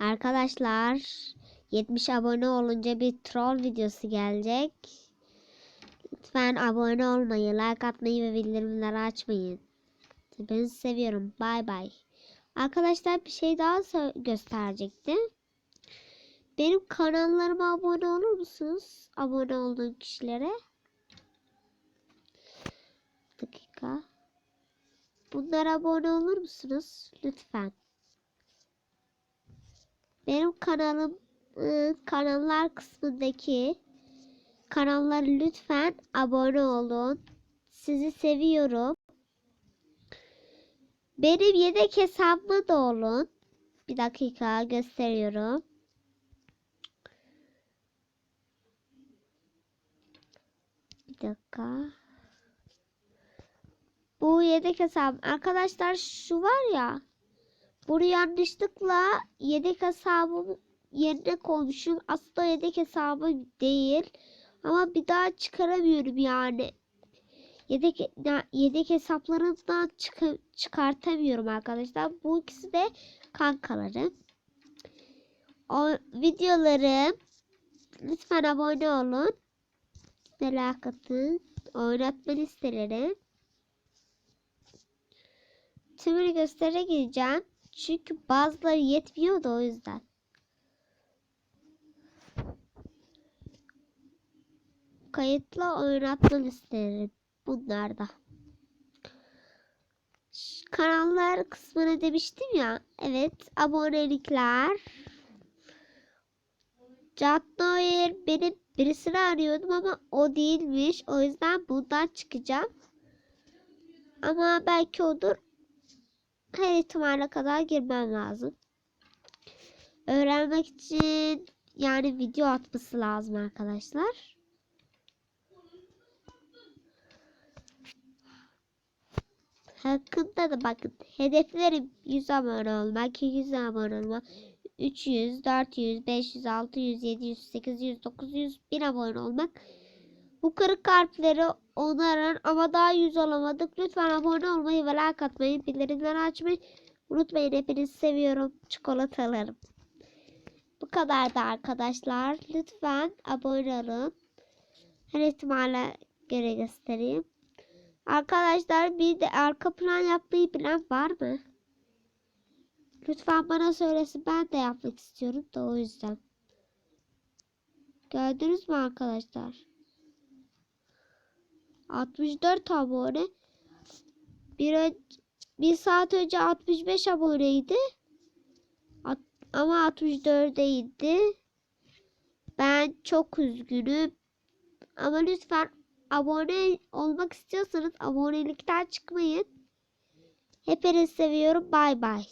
Arkadaşlar 70 abone olunca bir troll videosu gelecek. Lütfen abone olmayı, like atmayı ve bildirimleri açmayın. Ben seviyorum. Bay bay. Arkadaşlar bir şey daha gösterecektim. Benim kanallarıma abone olur musunuz? Abone olduğum kişilere. Dakika. Bunlara abone olur musunuz? Lütfen. Benim kanalım ıı, kanallar kısmındaki kanallara lütfen abone olun. Sizi seviyorum. Benim yedek hesabımı da olun. Bir dakika gösteriyorum. Bir dakika. Bu yedek hesabım. Arkadaşlar şu var ya. Bunu yanlışlıkla yedek hesabım yerine koymuşum. Aslında yedek hesabım değil. Ama bir daha çıkaramıyorum yani. Yedek yedek hesaplarımdan çık- çıkartamıyorum arkadaşlar. Bu ikisi de kankalarım. O videolarım lütfen abone olun. Merak atın. Oynatma listeleri. Tümünü göstere gideceğim. Çünkü bazıları yetmiyor da o yüzden. Kayıtlı oynatma listeleri bunlarda. Kanallar kısmına demiştim ya. Evet abonelikler. Catnoyer benim birisini arıyordum ama o değilmiş. O yüzden bundan çıkacağım. Ama belki odur. Her ihtimale kadar girmem lazım. Öğrenmek için yani video atması lazım arkadaşlar. Hakkında da bakın. Hedeflerim 100 abone olmak, 200 abone olmak, 300, 400, 500, 600, 700, 800, 900, 1000 abone olmak. Bu kırık kalpleri onarın ama daha 100 olamadık. Lütfen abone olmayı ve like atmayı, bildirimleri açmayı unutmayın. Hepinizi seviyorum. Çikolatalarım. Bu kadardı arkadaşlar. Lütfen abone olun. Her ihtimale göre göstereyim. Arkadaşlar bir de arka plan yapmayı bilen var mı? Lütfen bana söylesin. Ben de yapmak istiyorum da o yüzden. Gördünüz mü arkadaşlar? 64 abone. Bir, bir saat önce 65 aboneydi. At- ama 64'e indi. Ben çok üzgünüm. Ama lütfen abone olmak istiyorsanız abonelikten çıkmayın. Hepinizi seviyorum. Bay bay.